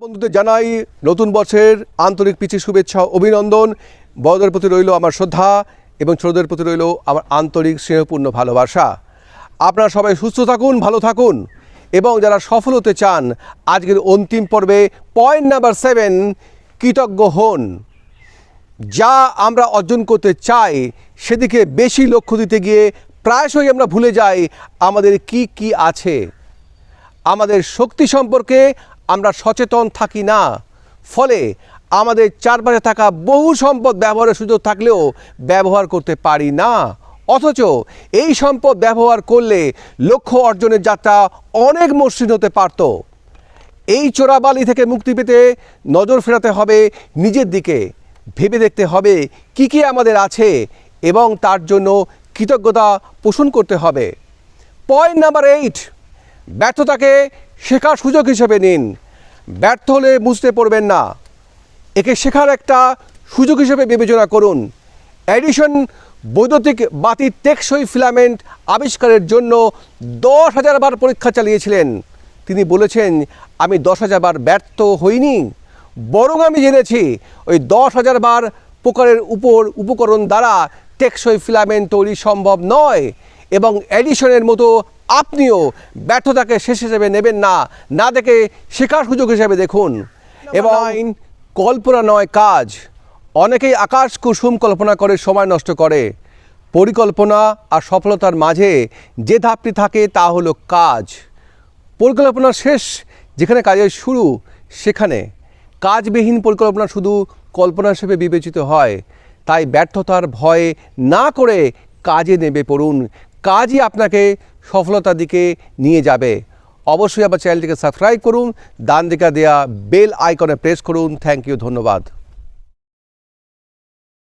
বন্ধুদের জানাই, নতুন বছরের আন্তরিক পিচি শুভেচ্ছা অভিনন্দন। বড়দের প্রতি রইল আমার শ্রদ্ধা এবং ছোটদের প্রতি রইল আমার আন্তরিক স্নেহপূর্ণ ভালোবাসা। আপনারা সবাই সুস্থ থাকুন, ভালো থাকুন এবং যারা সফল হতে চান, আজকের অন্তিম পর্বে পয়েন্ট নাম্বার সেভেন, কৃতজ্ঞ হন। যা আমরা অর্জন করতে চাই, সেদিকে বেশি লক্ষ্য দিতে গিয়ে প্রায়শই আমরা ভুলে যাই আমাদের কি কি আছে। আমাদের শক্তি সম্পর্কে আমরা সচেতন থাকি না। ফলে আমাদের চারপাশে থাকা বহু সম্পদ ব্যবহারের সুযোগ থাকলেও ব্যবহার করতে পারি না। অথচ এই সম্পদ ব্যবহার করলে লক্ষ্য অর্জনের যাত্রা অনেক মসৃণ হতে পারত। এই চোরাবালি থেকে মুক্তি পেতে নজর ফেরাতে হবে নিজের দিকে। ভেবে দেখতে হবে কি কি আমাদের আছে এবং তার জন্য কৃতজ্ঞতা পোষণ করতে হবে। পয়েন্ট নাম্বার এইট ব্যর্থতাকে শেখার সুযোগ হিসেবে নিন। ব্যর্থ হলে বুঝতে পড়বেন না। একে শেখার একটা সুযোগ হিসেবে বিবেচনা করুন। অ্যাডিশন বৈদ্যুতিক বাতি টেকসই ফিলামেন্ট আবিষ্কারের জন্য দশ হাজার বার পরীক্ষা চালিয়েছিলেন। তিনি বলেছেন, আমি দশ হাজার বার ব্যর্থ হইনি। বরং আমি জেনেছি ওই দশ হাজার বার প্রকারের উপর উপকরণ দ্বারা টেকসই ফিলামেন্ট তৈরি সম্ভব নয় এবং অ্যাডিশনের মতো আপনিও ব্যর্থতাকে শেষ হিসেবে নেবেন না। না দেখে শেখার সুযোগ হিসেবে দেখুন। এবং কল্পনা নয় কাজ। অনেকেই আকাশ কুসুম কল্পনা করে সময় নষ্ট করে। পরিকল্পনা আর সফলতার মাঝে যে ধাপটি থাকে তা হলো কাজ। পরিকল্পনা শেষ যেখানে কাজের শুরু সেখানে। কাজবিহীন পরিকল্পনা শুধু কল্পনা হিসেবে বিবেচিত হয়, তাই ব্যর্থতার ভয় না করে কাজে নেমে পড়ুন। কাজই আপনাকে সফলতার দিকে নিয়ে যাবে। অবশ্যই আমার চ্যানেলটিকে সাবস্ক্রাইব করুন, ডান দিকে দেওয়া বেল আইকনে প্রেস করুন। থ্যাংক ইউ, ধন্যবাদ।